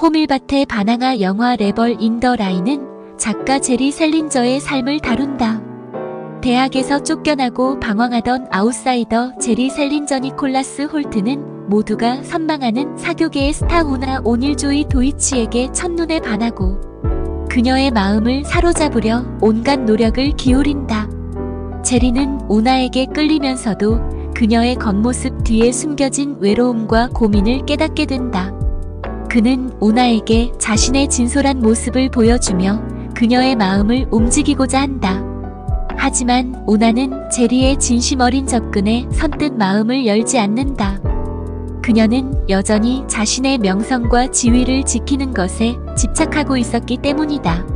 호밀밭의 바나나 영화 레벌 인더 라인은 작가 제리 셀린저의 삶을 다룬다. 대학에서 쫓겨나고 방황하던 아웃사이더 제리 셀린저 니콜라스 홀트는 모두가 선망하는 사교계의 스타 우나 오닐조이 도이치에게 첫눈에 반하고 그녀의 마음을 사로잡으려 온갖 노력을 기울인다. 제리는 우나에게 끌리면서도 그녀의 겉모습 뒤에 숨겨진 외로움과 고민을 깨닫게 된다. 그는 우나에게 자신의 진솔한 모습을 보여주며 그녀의 마음을 움직이고자 한다. 하지만 우나는 제리의 진심 어린 접근에 선뜻 마음을 열지 않는다. 그녀는 여전히 자신의 명성과 지위를 지키는 것에 집착하고 있었기 때문이다.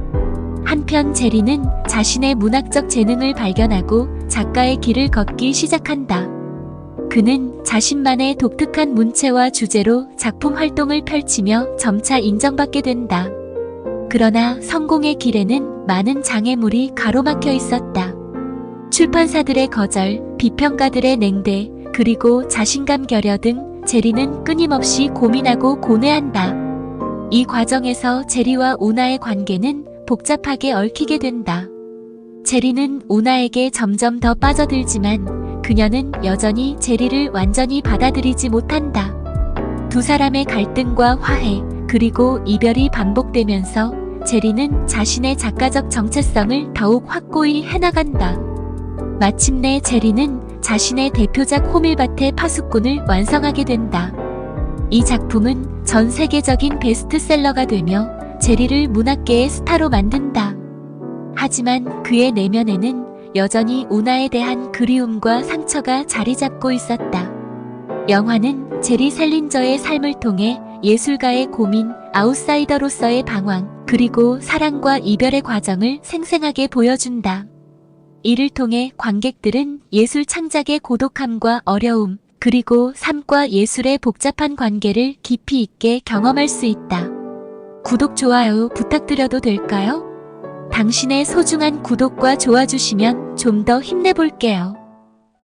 한편 제리는 자신의 문학적 재능을 발견하고 작가의 길을 걷기 시작한다. 그는 자신만의 독특한 문체와 주제로 작품 활동을 펼치며 점차 인정받게 된다. 그러나 성공의 길에는 많은 장애물이 가로막혀 있었다. 출판사들의 거절, 비평가들의 냉대, 그리고 자신감 결여 등 제리는 끊임없이 고민하고 고뇌한다. 이 과정에서 제리와 우나의 관계는 복잡하게 얽히게 된다. 제리는 우나에게 점점 더 빠져들지만 그녀는 여전히 제리를 완전히 받아들이지 못한다. 두 사람의 갈등과 화해, 그리고 이별이 반복되면서 제리는 자신의 작가적 정체성을 더욱 확고히 해나간다. 마침내 제리는 자신의 대표작 호밀밭의 파수꾼을 완성하게 된다. 이 작품은 전 세계적인 베스트셀러가 되며 제리를 문학계의 스타로 만든다. 하지만 그의 내면에는 여전히 우나에 대한 그리움과 상처가 자리 잡고 있었다. 영화는 제리 셀린저의 삶을 통해 예술가의 고민, 아웃사이더로서의 방황, 그리고 사랑과 이별의 과정을 생생하게 보여준다. 이를 통해 관객들은 예술 창작의 고독함과 어려움, 그리고 삶과 예술의 복잡한 관계를 깊이 있게 경험할 수 있다. 구독, 좋아요 부탁드려도 될까요? 당신의 소중한 구독과 좋아 주시면 좀 더 힘내볼게요.